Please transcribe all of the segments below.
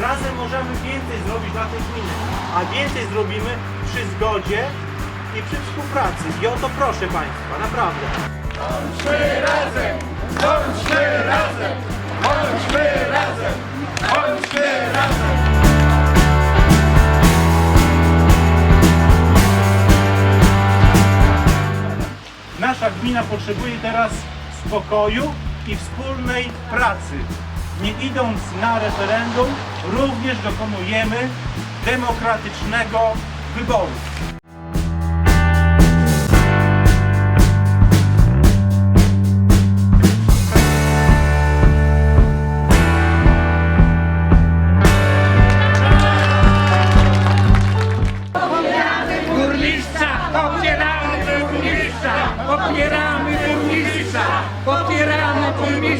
Razem możemy więcej zrobić dla tej gminy, a więcej zrobimy przy zgodzie i przy współpracy. I o to proszę Państwa, naprawdę. Bądźmy razem! Bądźmy razem! Bądźmy razem! Bądźmy razem! Nasza gmina potrzebuje teraz spokoju i wspólnej pracy. Nie idąc na referendum, również dokonujemy demokratycznego wyboru. Popieramy burmistrza! Popieramy burmistrza!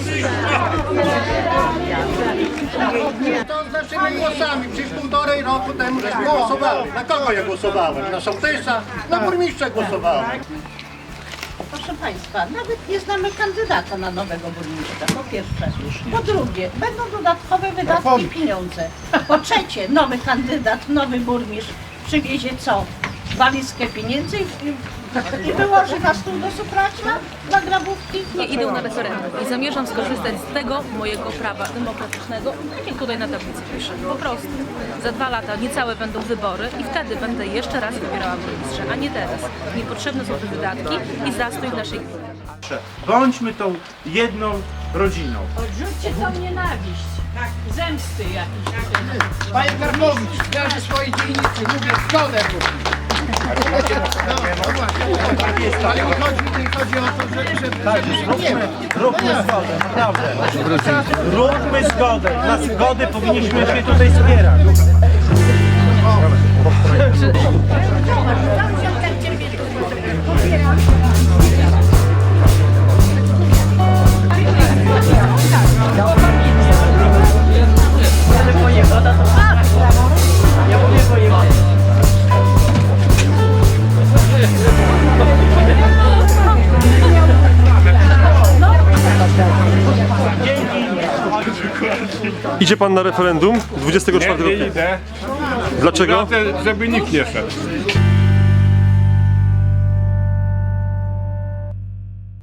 Głosami. Przecież półtorej roku temu żeśmy głosowali. Na kogo ja głosowałem? Na sołtysa? Na burmistrza głosowałem. Proszę Państwa, nawet nie znamy kandydata na nowego burmistrza, po pierwsze. Po drugie, będą dodatkowe wydatki i pieniądze. Po trzecie, nowy kandydat, nowy burmistrz przywiezie co? Walizkę pieniędzy i, i wyłoży na stół do supracia, na grabówki? nie idą na referendum i zamierzam skorzystać z tego mojego prawa demokratycznego, tak jak tutaj na tablicy piszę. Po prostu. Za dwa lata niecałe będą wybory i wtedy będę jeszcze raz wybierała burmistrza, a nie teraz. Niepotrzebne są te wydatki i zastój w naszej gminie. Bądźmy tą jedną rodziną. Odrzućcie tą nienawiść, tak, zemsty jakieś. Panie Karpowicz, ja ze swojej dzielnicy mówię zgodę Tak, zróbmy zgodę, naprawdę. Róbmy zgodę. Dla zgody powinniśmy się tutaj wspierać. Idzie pan na referendum 24 Nie, nie idę. Dlaczego? Żeby nikt nie szedł.